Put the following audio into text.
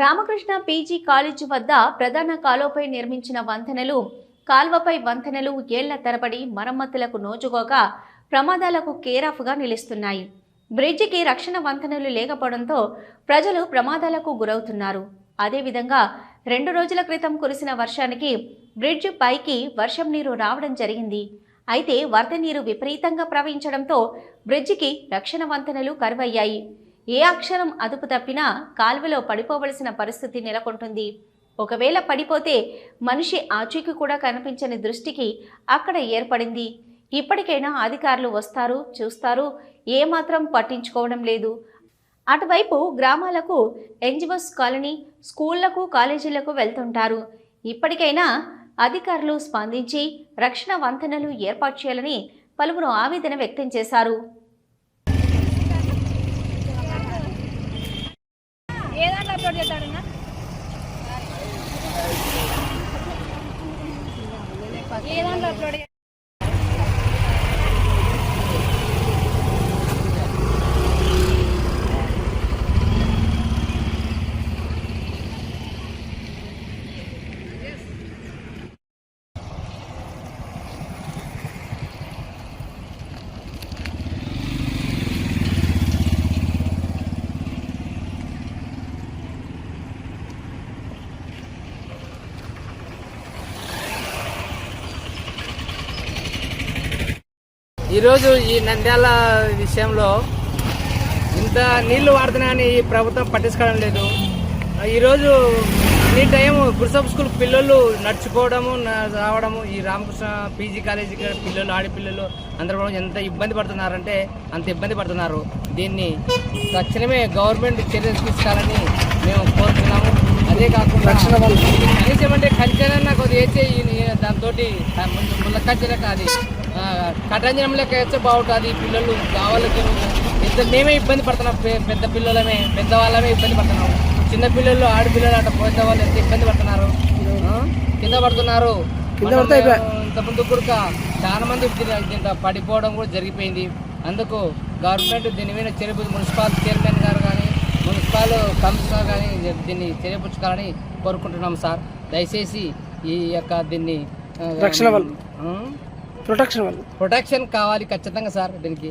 Ramakrishna PG college వద్ద ప్రధాన కాలువపై నిర్మించిన వంతెనలు కాల్వపై వంతెనలు ఏళ్ళ తరబడి మరమ్మతులకు నోచుకోగా ప్రమాదాలకు కేరాఫ్గా నిలుస్తున్నాయి. బ్రిడ్జికి రక్షణ వంతెనలు లేకపోవడంతో ప్రజలు ప్రమాదాలకు గురవుతున్నారు. అదేవిధంగా రెండు రోజుల క్రితం కురిసిన వర్షానికి బ్రిడ్జ్ పైకి వర్షం నీరు రావడం జరిగింది. అయితే వరద నీరు విపరీతంగా ప్రవహించడంతో బ్రిడ్జికి రక్షణ వంతెనలు కరువయ్యాయి. ఏ అక్షరం అదుపు తప్పినా కాలువలో పడిపోవలసిన పరిస్థితి నెలకొంటుంది. ఒకవేళ పడిపోతే మనిషి ఆచూకీ కూడా కనిపించని దృష్టికి అక్కడ ఏర్పడింది. ఇప్పటికైనా అధికారులు వస్తారు చూస్తారు ఏమాత్రం పట్టించుకోవడం లేదు. అటువైపు గ్రామాలకు ఎన్జిఓస్ కాలనీ స్కూళ్ళకు కాలేజీలకు వెళ్తుంటారు. ఇప్పటికైనా అధికారులు స్పందించి రక్షణ వంతెనలు ఏర్పాటు చేయాలని పలువురు ఆవేదన వ్యక్తం చేశారు. ఎట్లా అప్లోడ్ చేస్తాడన్నా ఏ దాంట్లో అప్లోడ్ ఈరోజు ఈ నంద్యాల విషయంలో ఇంత నీళ్ళు వాడుతున్నాయని ఈ ప్రభుత్వం పట్టించుకోవడం లేదు. ఈరోజు ఈ టైం గురుసబ్ స్కూల్ పిల్లలు నడుచుకోవడము న- రావడము ఈ రామకృష్ణ పీజీ కాలేజీ పిల్లలు ఆడపిల్లలు అందరూ కూడా ఎంత ఇబ్బంది పడుతున్నారంటే అంత ఇబ్బంది పడుతున్నారు. దీన్ని తక్షణమే గవర్నమెంట్ చర్యలు తీసుకోవాలని మేము కోరుతున్నాము అదే కాకుండా కనీసం అంటే కంచెనన్నా కొద్దిగా వేస్తే దాంతో ముళ్ళ కంచెన కాదు ఆ, కటంజనం లెక్క వేస్తే బాగుంటుంది. పిల్లలు కావాలకి ఇంత మేమే ఇబ్బంది పడుతున్నాం. పెద్ద పిల్లలమే పెద్దవాళ్ళమే ఇబ్బంది పడుతున్నాం. చిన్న పిల్లలు ఆడపిల్లలు అట్లా పోతే వాళ్ళు ఎంత ఇబ్బంది పడుతున్నారు? కింద పడుతున్నారు. ఇంత ముందు కూడా చాలా మంది పడిపోవడం కూడా జరిగిపోయింది. అందుకు గవర్నమెంట్ దీని మీద చర్య మున్సిపల్ చైర్మన్ గారు కానీ మున్సిపల్ కమిషనర్ కానీ దీన్ని చర్యపుచ్చుకోవాలని కోరుకుంటున్నాం సార్. దయచేసి ఈ యొక్క దీన్ని రక్షణ వల్ల. ప్రొటెక్షన్ వల్ల. ప్రొటెక్షన్ కావాలి ఖచ్చితంగా సార్ దీనికి.